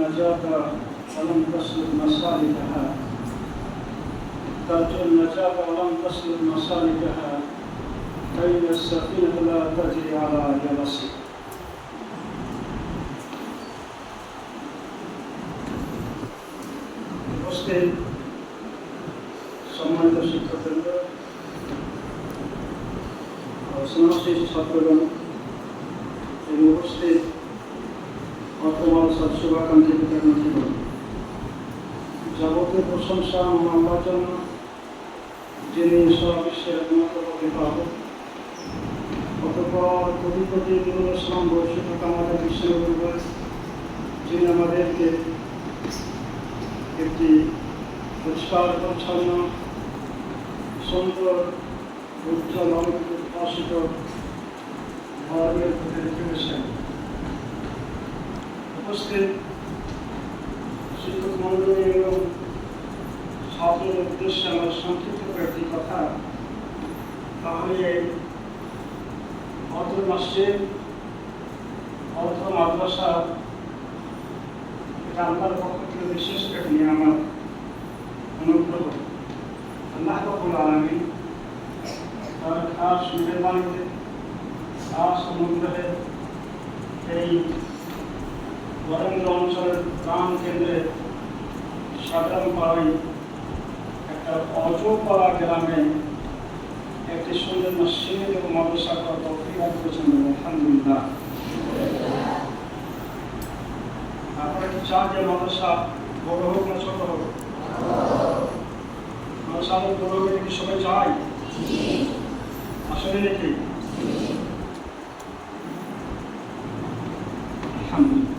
النجاة ولم تسلك مصالحها ترجو النجاة ولم تسلك مصالحها فإن السفينة لا تجري على يبس উপস্থিত সম্মানিত শিক্ষকবৃন্দ সমাজশীল ছাত্রগণ এবং উপস্থিত বর্তমান সব শুভাকাঙ্ক্ষী পিতাকাঙ্ক্ষীগণ যাবতীয় প্রশংসা আমার জন্য যিনি সারা বিশ্বের একমাত্র অভিভাবক অতপর কোটি কোটি দুরুল ইসলাম বর্ষিত আমাদের বিশ্বের উপর যিনি আমাদেরকে একটি পরিষ্কার, পরিচ্ছন্ন, সুন্দর উজ্জ্বল উদ্ভাসিত ধর্মের প্রতি রেখে উপস্থিত শিক্ষক মন্ডলী এবং ছাত্রের উদ্দেশ্যে আমার সংক্ষিপ্ত কয়েকটি কথা। তাহলে অর্থ মসজিদ অর্থ মাদ্রাসা এটা আল্লাহর পক্ষ থেকে বিশেষ এক নিয়ামত অনুগ্রহ। আল্লাহ রব্বুল আলামিন তার খাস মেহরবানিতে, খাস অনুগ্রহে এই বরেন্দ্র অঞ্চলের প্রাণ কেন্দ্রে সাধারণ পাড়ায় একটা অজপাড়া গ্রামে একটি সুন্দর মসজিদ এবং মাদ্রাসা তৌফিক দান করেছেন আলহামদুলিল্লাহ। আপনারা চান যে মাদ্রাসা বড় হোক না ছোট হোক। মাদ্রাসা বড় হোক সবাই চায়? আসলে নাকি আলহামদুলিল্লাহ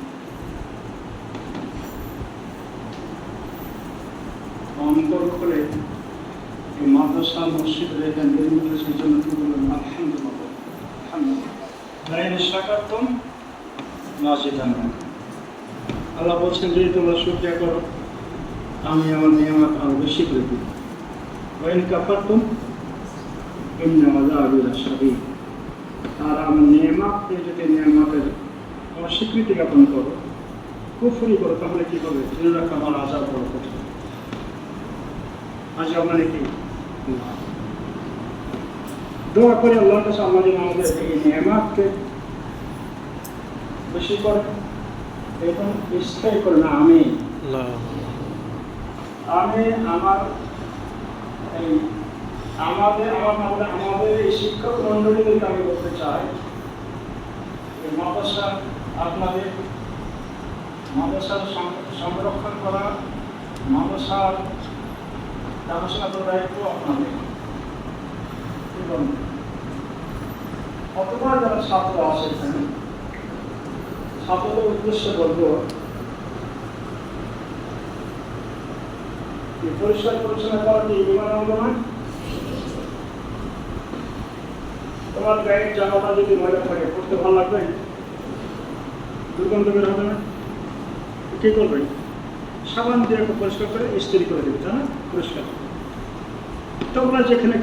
অন্তর খুলে এই মাদ্রাসা মসজিদ রেখে নির্মিত সেই জন্য কি বলবেন আলহামদুলিল্লাহ আলহামদুলিল্লাহ শাকাতুম আল্লাহ বলছেন, যদি তোমরা শুকরিয়া করো, আমি আমার নিয়ামত আরও বেশি করে দিব। ওয়াইন কাফারতুম ইন্না আযাবি লাশাদীদ আর আমার নিয়ামতকে যদি নিয়ামতের অস্বীকৃতি জ্ঞাপন করো, কুফরি করো, তাহলে কি হবে? জেনে রাখো, আমার আজাব বড় কঠিন। মানে কি? দোয়া করে আল্লাহর কাছে আল্লাহ যেন আমাদের এই নিয়ামতকে বেশি করে স্থায়ী করে না আমি আমি আমার এই আমাদের আমার আমাদের আমাদের এই শিক্ষক মন্ডলীদেরকে আমি বলতে চাই মাদ্রাসা আপনাদের মাদ্রাসার সংরক্ষণ করা মাদ্রাসার এবং অতবার যারা ছাত্র আছে এখানে ছাত্রদের উদ্দেশ্যে বলব পরিষ্কার পরিচ্ছন্ন করা কি বিমান নয় তোমার গায়ের জামাটা যদি ময়লা থাকে পড়তে ভালো লাগবে দুর্গন্ধ বের হবে না কি করবে সাবান দিয়ে একটু পরিষ্কার করে ইস্ত্রি করে দেবে তাই না? পরিষ্কার। তোমরা যেখানে